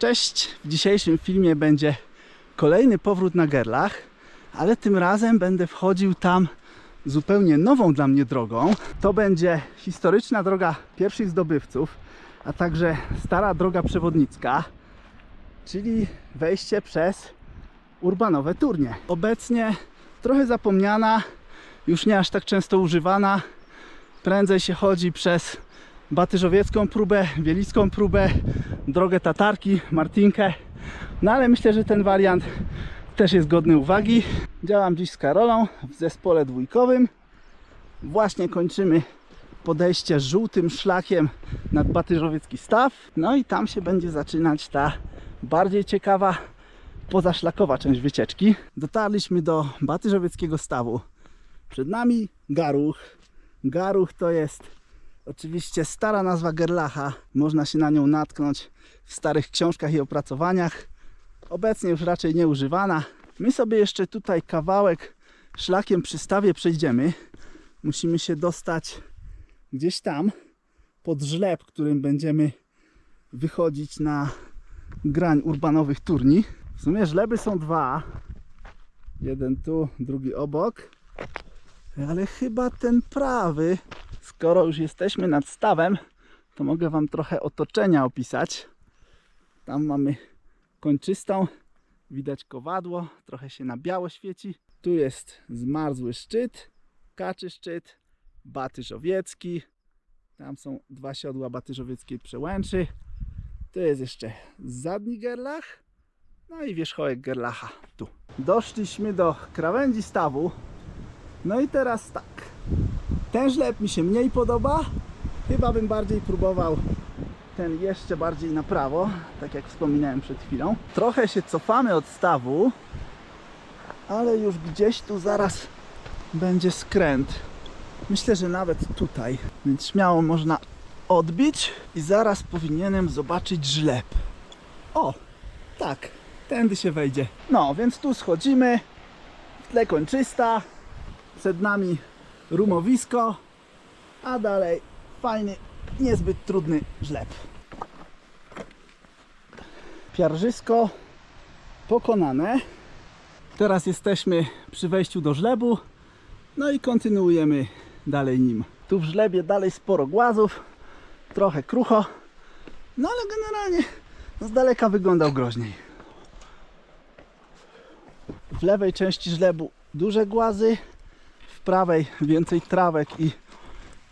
Cześć! W dzisiejszym filmie będzie kolejny powrót na Gerlach, ale tym razem będę wchodził tam zupełnie nową dla mnie drogą. To będzie historyczna droga pierwszych zdobywców, a także stara droga przewodnicka, czyli wejście przez urbanowe turnie. Obecnie trochę zapomniana, już nie aż tak często używana. Prędzej się chodzi przez Batyżowiecką próbę, Wielicką próbę, drogę Tatarki, Martinkę. No ale myślę, że ten wariant też jest godny uwagi. Działam dziś z Karolą w zespole dwójkowym. Właśnie kończymy podejście żółtym szlakiem nad Batyżowiecki Staw. No i tam się będzie zaczynać ta bardziej ciekawa pozaszlakowa część wycieczki. Dotarliśmy do Batyżowieckiego Stawu. Przed nami Garuch. Garuch to jest oczywiście stara nazwa Gerlacha. Można się na nią natknąć w starych książkach i opracowaniach. Obecnie już raczej nieużywana. My sobie jeszcze tutaj kawałek szlakiem przy stawie przejdziemy. Musimy się dostać gdzieś tam pod żleb, którym będziemy wychodzić na grań urbanowych turni. W sumie żleby są dwa. Jeden tu, drugi obok. Ale chyba ten prawy, skoro już jesteśmy nad stawem, to mogę Wam trochę otoczenia opisać. Tam mamy kończystą, widać kowadło, trochę się na biało świeci. Tu jest zmarzły szczyt, kaczy szczyt, Batyżowiecki. Tam są dwa siodła Batyżowieckiej przełęczy. Tu jest jeszcze zadni Gerlach, no i wierzchołek Gerlacha tu. Doszliśmy do krawędzi stawu. No i teraz tak. Ten żleb mi się mniej podoba. Chyba bym bardziej próbował ten jeszcze bardziej na prawo, tak jak wspominałem przed chwilą. Trochę się cofamy od stawu, ale już gdzieś tu zaraz będzie skręt. Myślę, że nawet tutaj. Więc śmiało można odbić i zaraz powinienem zobaczyć żleb. O, tak, tędy się wejdzie. No, więc tu schodzimy. W tle kończysta. Przed nami rumowisko, a dalej fajny, niezbyt trudny żleb. Piarżysko pokonane. Teraz jesteśmy przy wejściu do żlebu. No i kontynuujemy dalej nim. Tu w żlebie dalej sporo głazów, trochę krucho. No ale generalnie z daleka wyglądał groźniej. W lewej części żlebu duże głazy, w prawej więcej trawek i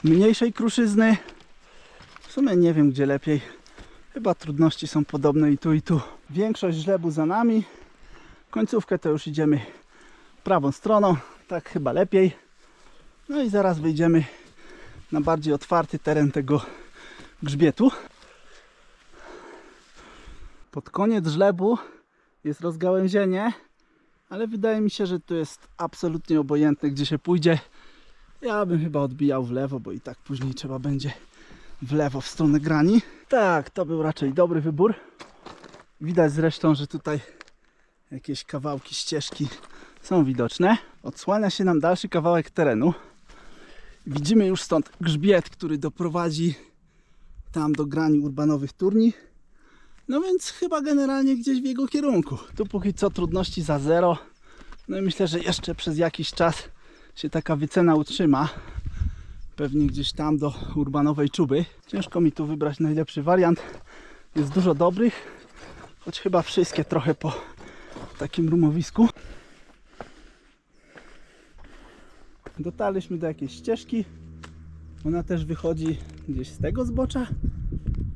mniejszej kruszyzny. W sumie nie wiem gdzie lepiej. Chyba trudności są podobne i tu i tu. Większość żlebu za nami. Końcówkę to już idziemy prawą stroną. Tak chyba lepiej. No i zaraz wyjdziemy na bardziej otwarty teren tego grzbietu. Pod koniec żlebu jest rozgałęzienie, ale wydaje mi się, że to jest absolutnie obojętne, gdzie się pójdzie. Ja bym chyba odbijał w lewo, bo i tak później trzeba będzie w lewo w stronę grani. Tak, to był raczej dobry wybór. Widać zresztą, że tutaj jakieś kawałki ścieżki są widoczne. Odsłania się nam dalszy kawałek terenu. Widzimy już stąd grzbiet, który doprowadzi tam do grani urbanowych turni. No więc chyba generalnie gdzieś w jego kierunku. Tu póki co trudności za zero. No i myślę, że jeszcze przez jakiś czas się taka wycena utrzyma. Pewnie gdzieś tam do urbanowej czuby. Ciężko mi tu wybrać najlepszy wariant. Jest dużo dobrych, choć chyba wszystkie trochę po takim rumowisku. Dotarliśmy do jakiejś ścieżki. Ona też wychodzi gdzieś z tego zbocza.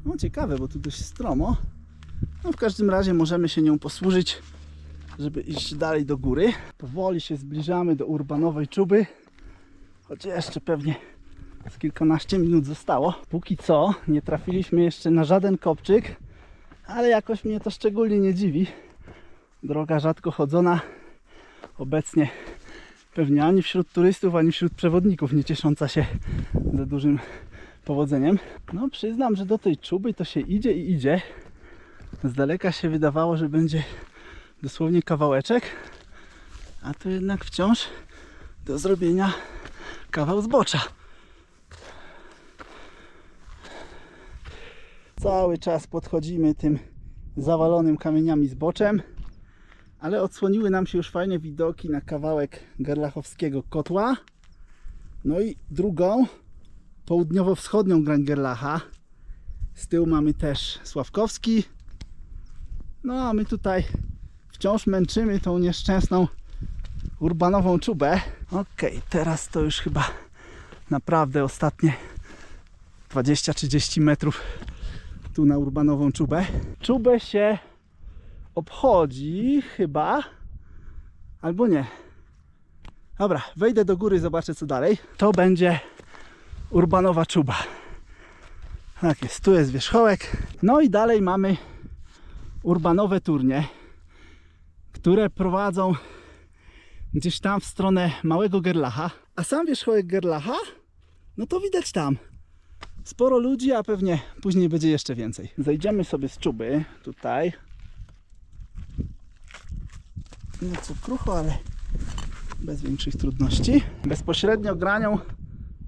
No ciekawe, bo tu dość stromo. No w każdym razie możemy się nią posłużyć, żeby iść dalej do góry. Powoli się zbliżamy do urbanowej czuby. Choć jeszcze pewnie z kilkanaście minut zostało. Póki co nie trafiliśmy jeszcze na żaden kopczyk, ale jakoś mnie to szczególnie nie dziwi. Droga rzadko chodzona. Obecnie pewnie ani wśród turystów, ani wśród przewodników nie ciesząca się za dużym powodzeniem. No przyznam, że do tej czuby to się idzie i idzie. Z daleka się wydawało, że będzie dosłownie kawałeczek, a to jednak wciąż do zrobienia kawał zbocza. Cały czas podchodzimy tym zawalonym kamieniami zboczem, ale odsłoniły nam się już fajne widoki na kawałek gerlachowskiego kotła. No i drugą, południowo-wschodnią grań Gerlacha. Z tyłu mamy też Sławkowski. No a my tutaj wciąż męczymy tą nieszczęsną urbanową czubę. Okej, teraz to już chyba naprawdę ostatnie 20-30 metrów tu na urbanową czubę. Czubę się obchodzi chyba, albo nie. Dobra, wejdę do góry, zobaczę co dalej. To będzie urbanowa czuba. Tak jest, tu jest wierzchołek. No i dalej mamy urbanowe turnie, które prowadzą gdzieś tam w stronę Małego Gerlacha. A sam wierzchołek Gerlacha, no to widać tam. Sporo ludzi, a pewnie później będzie jeszcze więcej. Zejdziemy sobie z czuby tutaj. Nieco krucho, ale bez większych trudności. Bezpośrednio granią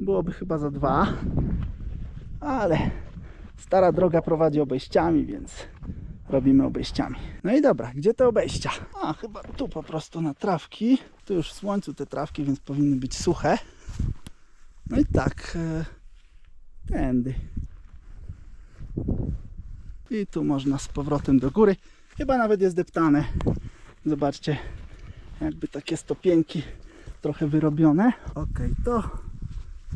byłoby chyba za dwa, ale stara droga prowadzi obejściami, więc robimy obejściami. No i dobra, gdzie te obejścia? A, chyba tu po prostu na trawki. Tu już w słońcu te trawki, więc powinny być suche. No i tak, e, tędy. I tu można z powrotem do góry. Chyba nawet jest deptane. Zobaczcie, jakby takie stopieńki trochę wyrobione. Ok, to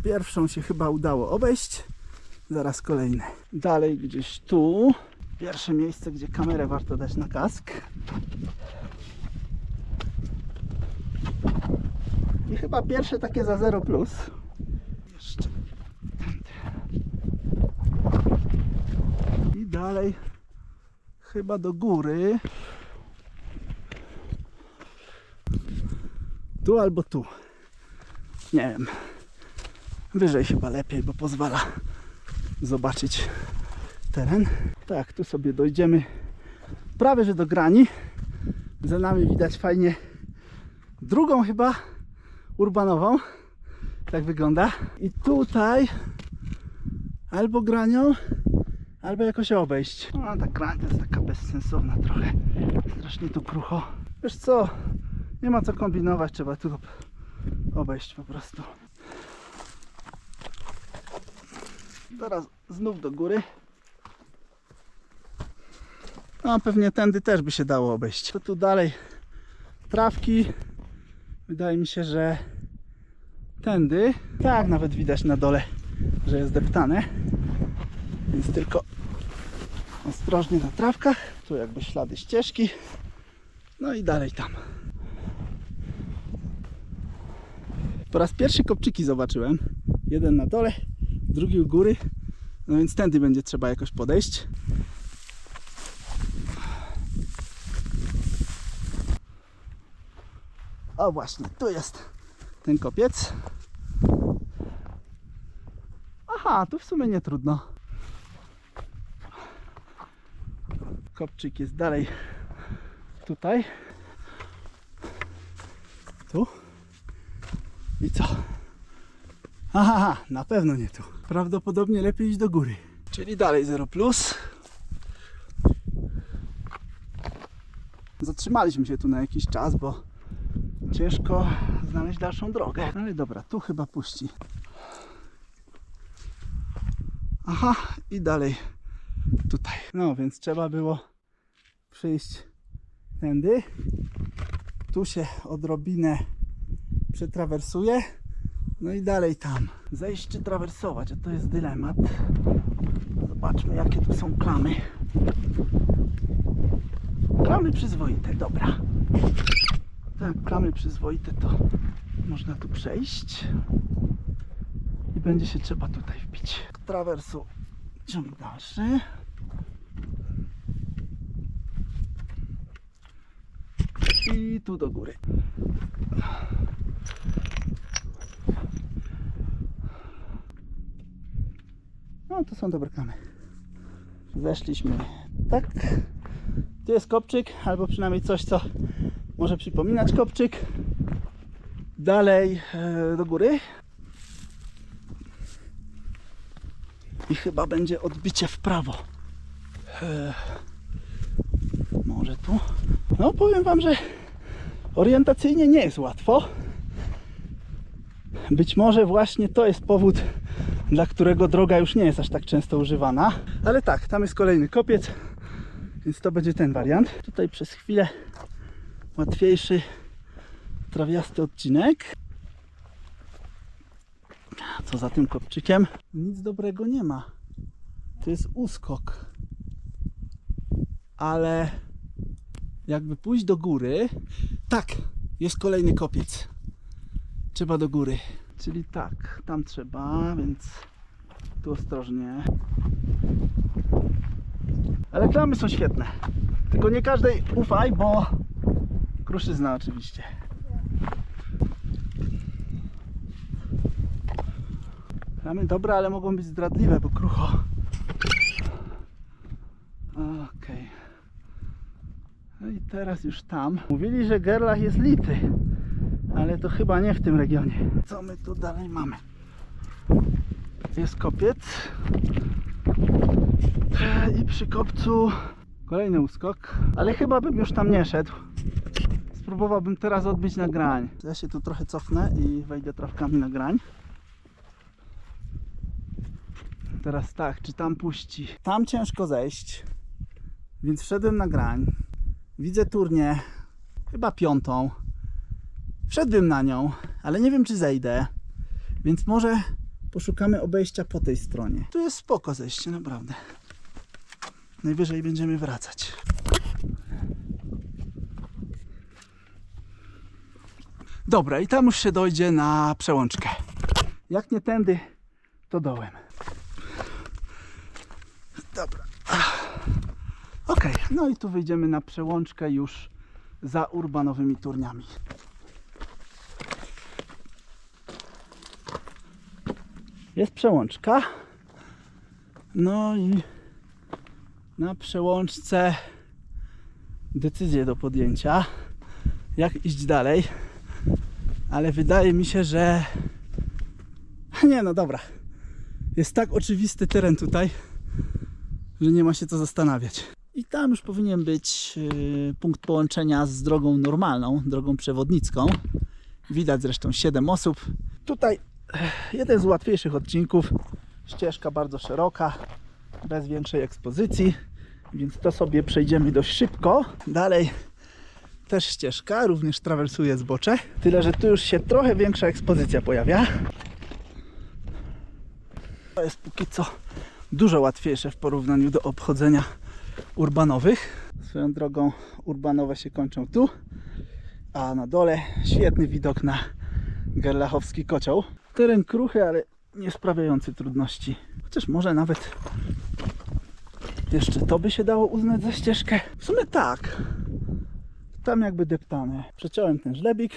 pierwszą się chyba udało obejść. Zaraz kolejne. Dalej gdzieś tu. Pierwsze miejsce, gdzie kamerę warto dać na kask. I chyba pierwsze takie za 0 plus. Jeszcze. I dalej chyba do góry. Tu albo tu. Nie wiem. Wyżej chyba lepiej, bo pozwala zobaczyć teren. Tak, tu sobie dojdziemy prawie że do grani. Za nami widać fajnie drugą chyba urbanową. Tak wygląda. I tutaj albo granią, albo jakoś obejść. No ta grań to jest taka bezsensowna trochę. Strasznie tu krucho. Wiesz co? Nie ma co kombinować, trzeba tu ob- obejść po prostu. Teraz znów do góry. No pewnie tędy też by się dało obejść. To tu dalej trawki. Wydaje mi się, że tędy. Tak, nawet widać na dole, że jest deptane. Więc tylko ostrożnie na trawkach. Tu jakby ślady ścieżki. No i dalej tam. Po raz pierwszy kopczyki zobaczyłem. Jeden na dole, drugi u góry. No więc tędy będzie trzeba jakoś podejść. O właśnie, tu jest ten kopiec. Aha, tu w sumie nie trudno. Kopczyk jest dalej tutaj. Tu. I co? Aha, na pewno nie tu. Prawdopodobnie lepiej iść do góry. Czyli dalej 0 plus. Zatrzymaliśmy się tu na jakiś czas, bo ciężko znaleźć dalszą drogę. Ale dobra, tu chyba puści. Aha, i dalej tutaj. No więc trzeba było przyjść tędy. Tu się odrobinę przetrawersuje. No i dalej tam. Zejść czy trawersować, a to jest dylemat. Zobaczmy jakie tu są klamy. Klamy przyzwoite, dobra. Tak, klamy przyzwoite to można tu przejść. I będzie się trzeba tutaj wbić. Trawersu ciąg dalszy. I tu do góry. No to są dobre klamy. Zeszliśmy tak. Tu jest kopczyk, albo przynajmniej coś, co może przypominać kopczyk. Dalej e, do góry. I chyba będzie odbicie w prawo. E, tu. No powiem wam, że orientacyjnie nie jest łatwo. Być może właśnie to jest powód, dla którego droga już nie jest aż tak często używana. Ale tak, tam jest kolejny kopiec, więc to będzie ten wariant. Tutaj przez chwilę łatwiejszy trawiasty odcinek. Co za tym kopczykiem? Nic dobrego nie ma. To jest uskok. Ale jakby pójść do góry. Tak, jest kolejny kopiec. Trzeba do góry. Czyli tak, tam trzeba, więc tu ostrożnie. Ale klamy są świetne. Tylko nie każdej ufaj, bo kruszyzna oczywiście. Klamy dobre, ale mogą być zdradliwe, bo krucho. Okej. No i teraz już tam. Mówili, że Gerlach jest lity, ale to chyba nie w tym regionie. Co my tu dalej mamy? Jest kopiec. I przy kopcu kolejny uskok, ale chyba bym już tam nie szedł. Spróbowałbym teraz odbić na grań. Ja się tu trochę cofnę i wejdę trawkami na grań. Teraz tak, czy tam puści? Tam ciężko zejść, więc wszedłem na grań. Widzę turnię, chyba piątą. Wszedłem na nią, ale nie wiem czy zejdę, więc może poszukamy obejścia po tej stronie. Tu jest spoko zejście, naprawdę. Najwyżej będziemy wracać. Dobra, i tam już się dojdzie na przełączkę. Jak nie tędy, to dołem. Dobra. Ok, no i tu wyjdziemy na przełączkę już za urbanowymi turniami. Jest przełączka. No i na przełączce decyzję do podjęcia, jak iść dalej. Ale wydaje mi się, że nie no dobra. Jest tak oczywisty teren tutaj, że nie ma się co zastanawiać. I tam już powinien być yy, punkt połączenia z drogą normalną, drogą przewodnicką. Widać zresztą 7 osób. Tutaj eh, jeden z łatwiejszych odcinków. Ścieżka bardzo szeroka, bez większej ekspozycji, więc to sobie przejdziemy dość szybko. Dalej też ścieżka, również trawersuje zbocze. Tyle, że tu już się trochę większa ekspozycja pojawia. To jest póki co dużo łatwiejsze w porównaniu do obchodzenia urbanowych. Swoją drogą urbanowe się kończą tu, a na dole świetny widok na Gerlachowski kocioł. Teren kruchy, ale nie sprawiający trudności. Chociaż może nawet jeszcze to by się dało uznać za ścieżkę. W sumie tak. Tam jakby deptane. Przeciąłem ten żlebik.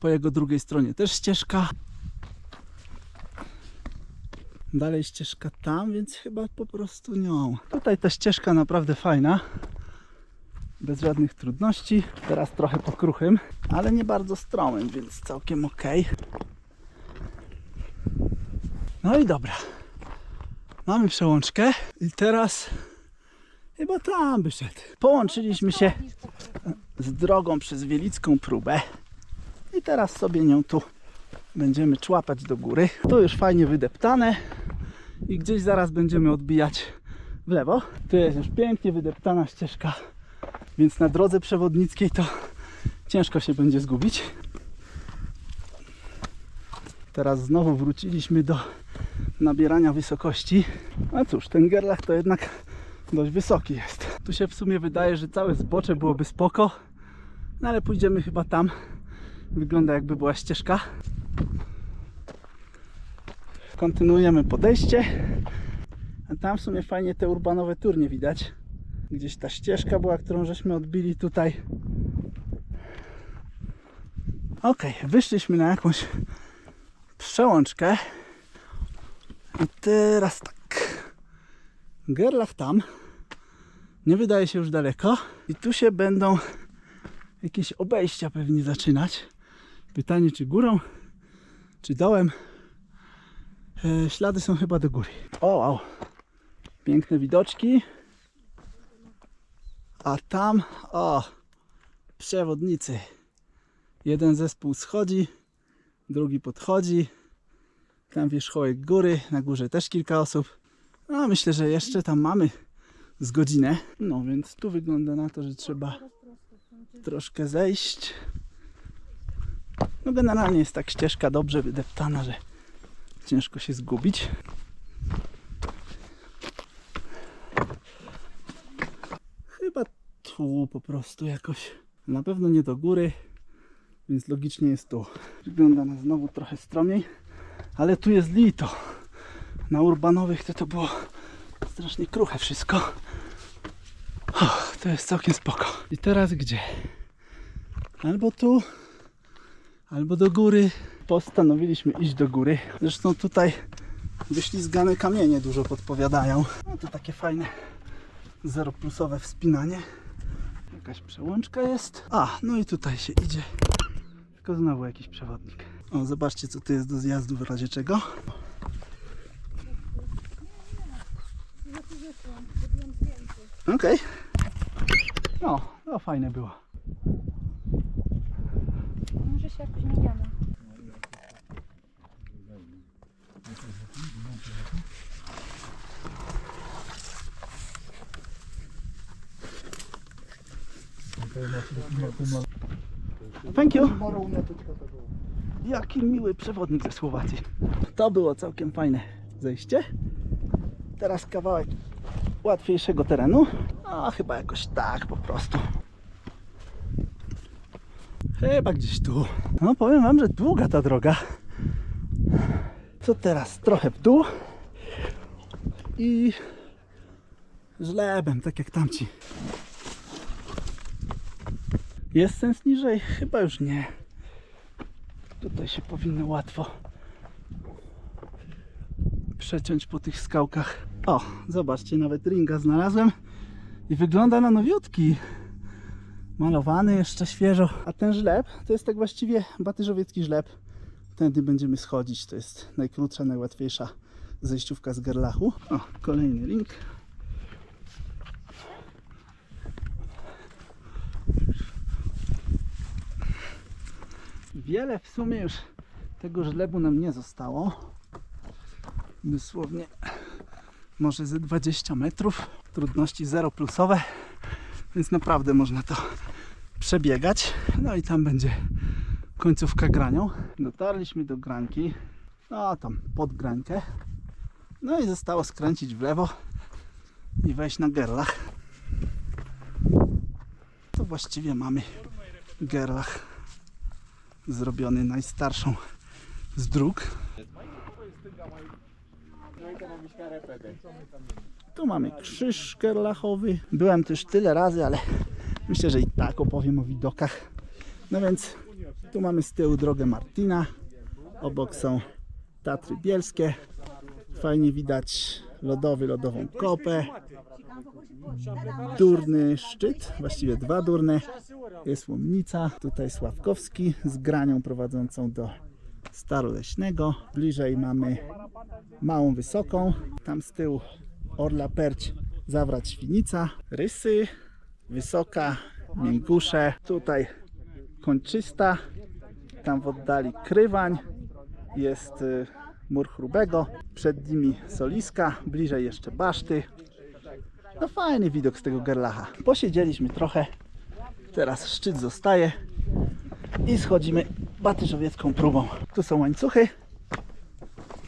Po jego drugiej stronie też ścieżka. Dalej ścieżka tam, więc chyba po prostu nią. Tutaj ta ścieżka naprawdę fajna. Bez żadnych trudności. Teraz trochę po kruchym, ale nie bardzo stromym, więc całkiem ok. No i dobra. Mamy przełączkę i teraz chyba tam by szedł. Połączyliśmy się z drogą przez Wielicką próbę i teraz sobie nią tu będziemy człapać do góry. Tu już fajnie wydeptane i gdzieś zaraz będziemy odbijać w lewo. Tu jest już pięknie wydeptana ścieżka, więc na drodze przewodnickiej to ciężko się będzie zgubić. Teraz znowu wróciliśmy do nabierania wysokości. A cóż, ten gerlach to jednak dość wysoki jest. Tu się w sumie wydaje, że całe zbocze byłoby spoko, no ale pójdziemy chyba tam. Wygląda jakby była ścieżka. Kontynuujemy podejście. A tam w sumie fajnie te urbanowe turnie widać. Gdzieś ta ścieżka była, którą żeśmy odbili tutaj. Ok, wyszliśmy na jakąś przełączkę. I teraz tak. Gerlach tam. Nie wydaje się już daleko. I tu się będą jakieś obejścia pewnie zaczynać. Pytanie czy górą, czy dołem. E, ślady są chyba do góry. O, wow. Piękne widoczki. A tam, o, przewodnicy. Jeden zespół schodzi, drugi podchodzi. Tam wierzchołek góry, na górze też kilka osób. A myślę, że jeszcze tam mamy z godzinę. No więc tu wygląda na to, że trzeba troszkę zejść. No generalnie jest tak ścieżka dobrze wydeptana, że ciężko się zgubić. Chyba tu po prostu jakoś. Na pewno nie do góry, więc logicznie jest tu. Wygląda na znowu trochę stromiej, ale tu jest lito. Na urbanowych to to było strasznie kruche wszystko. To jest całkiem spoko. I teraz gdzie? Albo tu, albo do góry. Postanowiliśmy iść do góry. Zresztą tutaj wyślizgane kamienie dużo podpowiadają. No to takie fajne zeroplusowe wspinanie. Jakaś przełączka jest. A, no i tutaj się idzie. Tylko znowu jakiś przewodnik. O, zobaczcie co tu jest do zjazdu w razie czego. Okej. No, no fajne było. Może się jakoś mijamy. Thank you. Jaki miły przewodnik ze Słowacji. To było całkiem fajne zejście. Teraz kawałek łatwiejszego terenu. A chyba jakoś tak po prostu. Chyba gdzieś tu. No powiem wam, że długa ta droga. Co teraz? Trochę w dół. I żlebem, tak jak tamci. Jest sens niżej? Chyba już nie. Tutaj się powinno łatwo przeciąć po tych skałkach. O, zobaczcie, nawet ringa znalazłem i wygląda na nowiutki. Malowany jeszcze świeżo. A ten żleb to jest tak właściwie batyżowiecki żleb. Tędy będziemy schodzić. To jest najkrótsza, najłatwiejsza zejściówka z Gerlachu. O, kolejny ring. Wiele w sumie już tego żlebu nam nie zostało. Dosłownie może ze 20 metrów. Trudności 0 plusowe, więc naprawdę można to przebiegać. No i tam będzie końcówka granią. Dotarliśmy do granki. No tam pod grańkę. No i zostało skręcić w lewo i wejść na gerlach. To właściwie mamy gerlach zrobiony najstarszą z dróg. Tu mamy krzyż gerlachowy. Byłem też tyle razy, ale myślę, że i tak opowiem o widokach. No więc tu mamy z tyłu drogę Martina. Obok są Tatry Bielskie. Fajnie widać lodowy, lodową kopę. Durny szczyt, właściwie dwa durne. Jest łomnica. Tutaj Sławkowski z granią prowadzącą do Staroleśnego. Bliżej mamy Małą Wysoką. Tam z tyłu Orla Perć, Zawrać Świnica. Rysy, Wysoka, Miękusze. Tutaj Kończysta. Tam w oddali Krywań. Jest y, mur Chrubego. Przed nimi Soliska. Bliżej jeszcze Baszty. No fajny widok z tego Gerlacha. Posiedzieliśmy trochę. Teraz szczyt zostaje. I schodzimy batyżowiecką próbą. Tu są łańcuchy.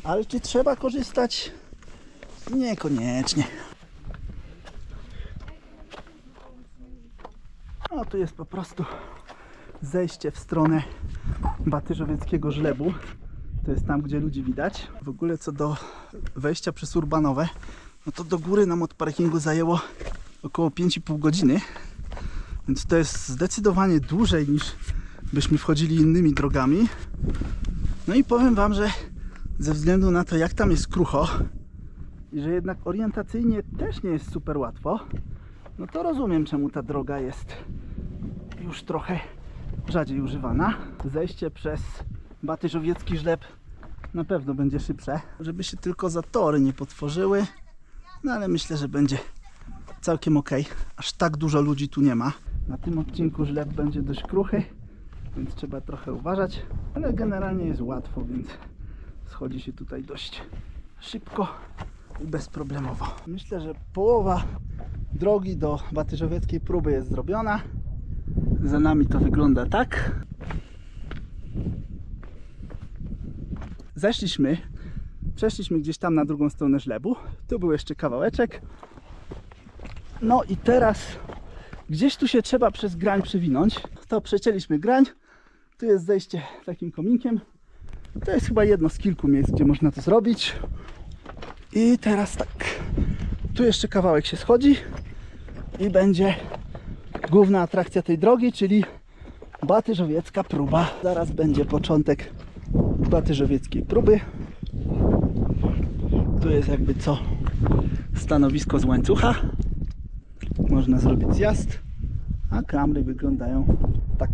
Ale czy trzeba korzystać? Niekoniecznie. O, tu jest po prostu zejście w stronę batyżowieckiego żlebu. To jest tam, gdzie ludzi widać. W ogóle co do wejścia przez urbanowe, no to do góry nam od parkingu zajęło około 5,5 godziny. Więc to jest zdecydowanie dłużej niż byśmy wchodzili innymi drogami. No i powiem Wam, że ze względu na to, jak tam jest krucho i że jednak orientacyjnie też nie jest super łatwo, no to rozumiem, czemu ta droga jest już trochę rzadziej używana. Zejście przez Batyżowiecki żleb na pewno będzie szybsze, żeby się tylko zatory nie potworzyły, no ale myślę, że będzie całkiem ok. Aż tak dużo ludzi tu nie ma. Na tym odcinku żleb będzie dość kruchy, więc trzeba trochę uważać, ale generalnie jest łatwo, więc schodzi się tutaj dość szybko i bezproblemowo. Myślę, że połowa drogi do Batyżowieckiej próby jest zrobiona. Za nami to wygląda tak. Zeszliśmy, przeszliśmy gdzieś tam na drugą stronę żlebu. Tu był jeszcze kawałeczek. No i teraz gdzieś tu się trzeba przez grań przewinąć. To przecięliśmy grań. Tu jest zejście takim kominkiem. To jest chyba jedno z kilku miejsc, gdzie można to zrobić. I teraz tak. Tu jeszcze kawałek się schodzi i będzie główna atrakcja tej drogi, czyli Batyżowiecka próba. Zaraz będzie początek Batyżowieckiej próby. Tu jest jakby co stanowisko z łańcucha. Można zrobić zjazd, a klamry wyglądają tak.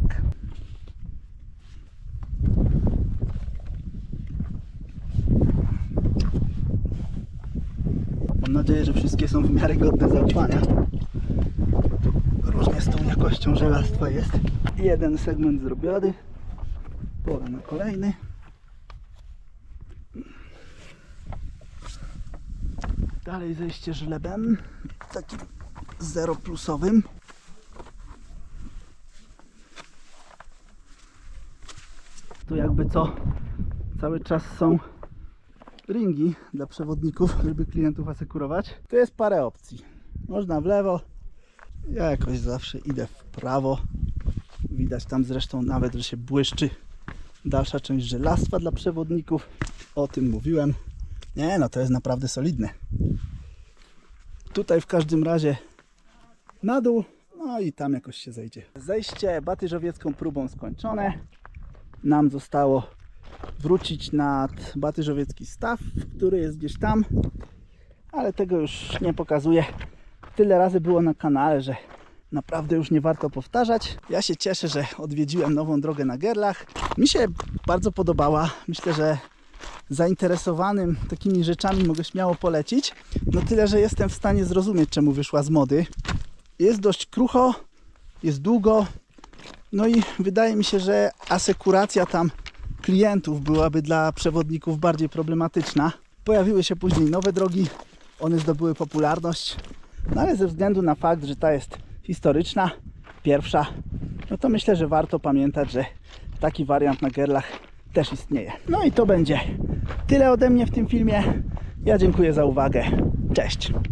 Mam nadzieję, że wszystkie są w miarę godne zaufania. Różnie z tą jakością żelastwa jest. Jeden segment zrobiony. Pora na kolejny. Dalej zejście żlebem. Takim zero plusowym. Tu jakby co cały czas są ringi dla przewodników, żeby klientów asekurować. Tu jest parę opcji. Można w lewo. Ja jakoś zawsze idę w prawo. Widać tam zresztą nawet, że się błyszczy dalsza część żelastwa dla przewodników. O tym mówiłem. Nie no, to jest naprawdę solidne. Tutaj w każdym razie na dół, no i tam jakoś się zejdzie. Zejście batyżowiecką próbą skończone. Nam zostało wrócić nad batyżowiecki staw, który jest gdzieś tam, ale tego już nie pokazuję. Tyle razy było na kanale, że naprawdę już nie warto powtarzać. Ja się cieszę, że odwiedziłem nową drogę na Gerlach. Mi się bardzo podobała. Myślę, że zainteresowanym takimi rzeczami mogę śmiało polecić. No tyle, że jestem w stanie zrozumieć, czemu wyszła z mody. Jest dość krucho, jest długo. No i wydaje mi się, że asekuracja tam klientów byłaby dla przewodników bardziej problematyczna. Pojawiły się później nowe drogi, one zdobyły popularność, no ale ze względu na fakt, że ta jest historyczna, pierwsza, no to myślę, że warto pamiętać, że taki wariant na Gerlach też istnieje. No i to będzie tyle ode mnie w tym filmie. Ja dziękuję za uwagę. Cześć!